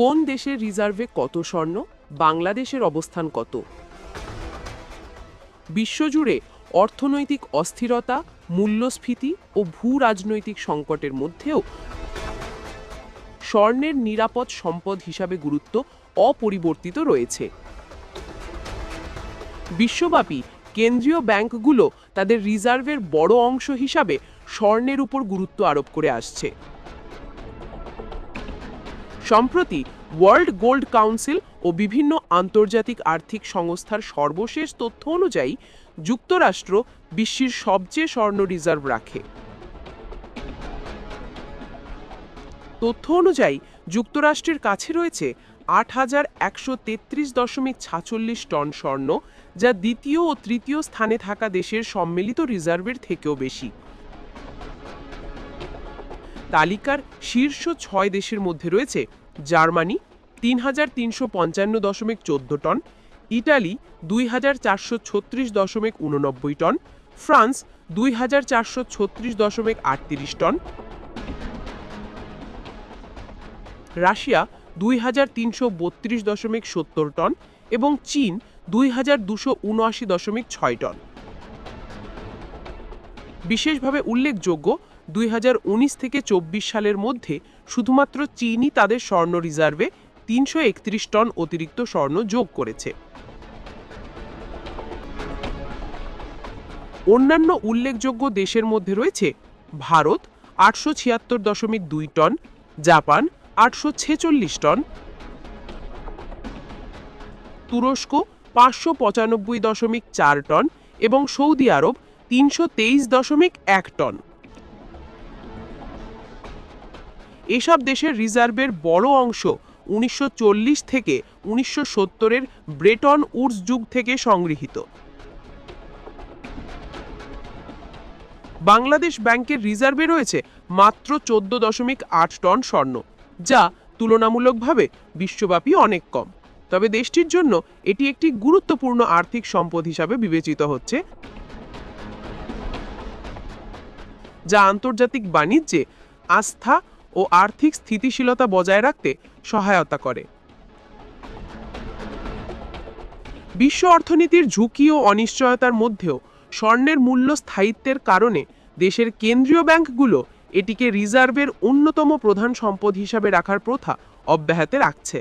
কোন দেশের রিজার্ভে কত স্বর্ণ? বাংলাদেশের অবস্থান কত? বিশ্বজুড়ে অর্থনৈতিক অস্থিরতা, মূল্যস্ফীতি ও ভূ রাজনৈতিক সংকটের মধ্যেও স্বর্ণের নিরাপদ সম্পদ হিসাবে গুরুত্ব অপরিবর্তিত রয়েছে। বিশ্বব্যাপী কেন্দ্রীয় ব্যাংকগুলো তাদের রিজার্ভের বড় অংশ হিসাবে স্বর্ণের উপর গুরুত্ব আরোপ করে আসছে। সম্প্রতি ওয়ার্ল্ড গোল্ড কাউন্সিল ও বিভিন্ন আন্তর্জাতিক আর্থিক সংস্থার সর্বশেষ তথ্য অনুযায়ী যুক্তরাষ্ট্র বিশ্বের সবচেয়ে স্বর্ণ রিজার্ভ রাখে। তথ্য অনুযায়ী যুক্তরাষ্ট্রের কাছে রয়েছে আট হাজার একশো তেত্রিশ দশমিক ছাচল্লিশ টন স্বর্ণ, যা দ্বিতীয় ও তৃতীয় স্থানে থাকা দেশের সম্মিলিত রিজার্ভের থেকেও বেশি। তালিকার শীর্ষ ছয় দেশের মধ্যে রয়েছে জার্মানি তিন হাজার তিনশো পঞ্চান্ন দশমিক চোদ্দ টন, ইটালি দুই হাজার চারশো ছত্রিশ দশমিক উননব্বই টন, ফ্রান্স দুই হাজার চারশো ছত্রিশ দশমিক আটত্রিশ টন, রাশিয়া দুই হাজার তিনশো বত্রিশ দশমিক সত্তর টন এবং চীন দুই হাজার দুশো উনআশি দশমিক ছয় টন। বিশেষভাবে উল্লেখযোগ্য দুই হাজার উনিশ থেকে চব্বিশ সালের মধ্যে শুধুমাত্র চীনই তাদের স্বর্ণ রিজার্ভে তিনশো একত্রিশ টন অতিরিক্ত স্বর্ণ যোগ করেছে। অন্যান্য উল্লেখযোগ্য দেশের মধ্যে রয়েছে ভারত আটশো ছিয়াত্তর দশমিক দুই টন, জাপান আটশো ছেচল্লিশ টন, তুরস্ক পাঁচশো পঁচানব্বই দশমিক চার টন এবং সৌদি আরব তিনশো তেইশ দশমিক এক টন। এসব দেশের রিজার্ভের বড় অংশ উনিশশো চল্লিশ থেকে উনিশশো সত্তরের ব্রেটন উডস যুগ থেকে সংগৃহীত। বাংলাদেশ ব্যাংকের রিজার্ভে রয়েছে মাত্র চোদ্দ দশমিক আট টন স্বর্ণ, যা তুলনামূলকভাবে বিশ্বব্যাপী অনেক কম। তবে দেশটির জন্য এটি একটি গুরুত্বপূর্ণ আর্থিক সম্পদ হিসাবে বিবেচিত হচ্ছে, যা আন্তর্জাতিক বাণিজ্যে আস্থা ও আর্থিক স্থিতিশীলতা বজায় রাখতে সহায়তা করে। বিশ্ব অর্থনীতির ঝুঁকি ও অনিশ্চয়তার মধ্যেও স্বর্ণের মূল্য স্থায়িত্বের কারণে দেশের কেন্দ্রীয় ব্যাংকগুলো এটিকে রিজার্ভের অন্যতম প্রধান সম্পদ হিসাবে রাখার প্রথা অব্যাহত রাখছে।